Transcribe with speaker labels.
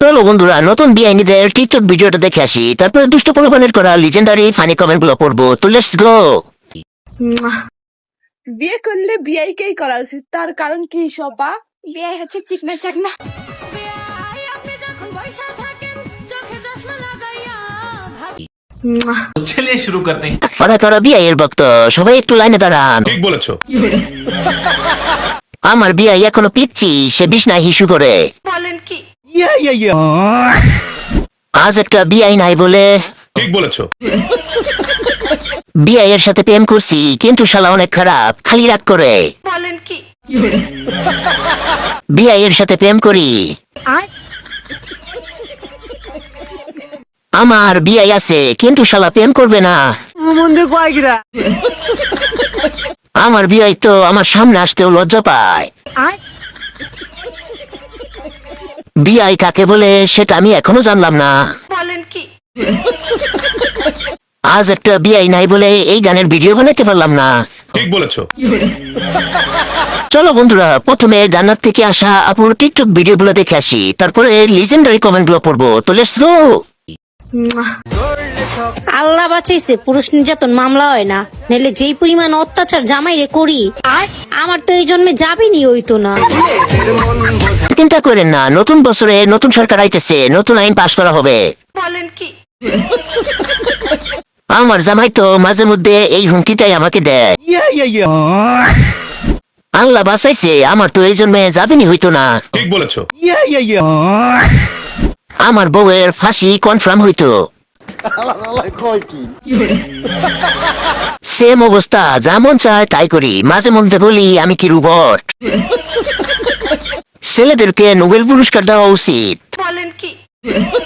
Speaker 1: চলো বন্ধুরা নতুন বিআইনিদের টিকটক ভিডিওটা দেখে আসি। তারপরে দুষ্ট কোলাপানের করা লিজেন্ডারি ফানি কমেন্টগুলো পড়ব। তো লেটস গো
Speaker 2: বিয়ে করলে বিআই কেই করা উচিত। তার কারণ কি সবা?
Speaker 3: বিআই হচ্ছে চিকনা চাকনা।
Speaker 4: চলিয়ে শুরু করতে
Speaker 1: ফারা করা বিআই এর ভক্ত সবাই একটু লাইনে দাঁড়ান।
Speaker 5: ঠিক বলেছ।
Speaker 1: আমার বিআই এখনও পিচ্ছি সে বিষ্ণা হিসু করে। আজ একটা বিআই নাই বলে।
Speaker 5: ঠিক বলেছ।
Speaker 1: বিআইয়ের সাথে প্রেম করছি কিন্তু শালা অনেক খারাপ খালি রাগ করে। বিআইয়ের সাথে প্রেম করি। আমার বিআই আছে কিন্তু শালা প্রেম করবে না। আমার বিআই তো আমার সামনে আসতেও লজ্জা পায়। বিআই কাকে বলে সেটা আমি এখনও জানলাম না। আজ একটা বিআই নাই বলে এই গানের ভিডিও বানাতে পারলাম না।
Speaker 5: ঠিক বলেছ।
Speaker 1: চলো বন্ধুরা প্রথমে জান্নাত থেকে আসা আপুর টিকটক ভিডিও গুলো দেখে আসি। তারপরে লিজেন্ডারি কমেন্টগুলো পড়ব। তো লেটস গো
Speaker 6: আল্লাহ বাঁচাইছে পুরুষ নির্যাতন মামলা হয় না। নাহলে যেই পরিমাণ অত্যাচার জামাইরে করি আমার তো এই জন্মে যাবিনি হইতো না।
Speaker 1: চিন্তা করেন না নতুন বছরে নতুন সরকার আইতেছে নতুন আইন পাশ করা হবে। আমার জামাই তো মাঝে মধ্যে এই হুমকিটাই আমাকে দেয়। আল্লাহ বাঁচাইছে আমার তো এই জন্মে যাবেনি হইতো না।
Speaker 5: ঠিক বলেছ।
Speaker 1: আমার বউয়ের ফাঁসি কনফার্ম হইতো। সেম অবস্থা যেমন চায় তাই করি মাঝে মধ্যে বলি আমি কি রুবট? ছেলেদেরকে নোবেল পুরস্কার দেওয়া উচিত।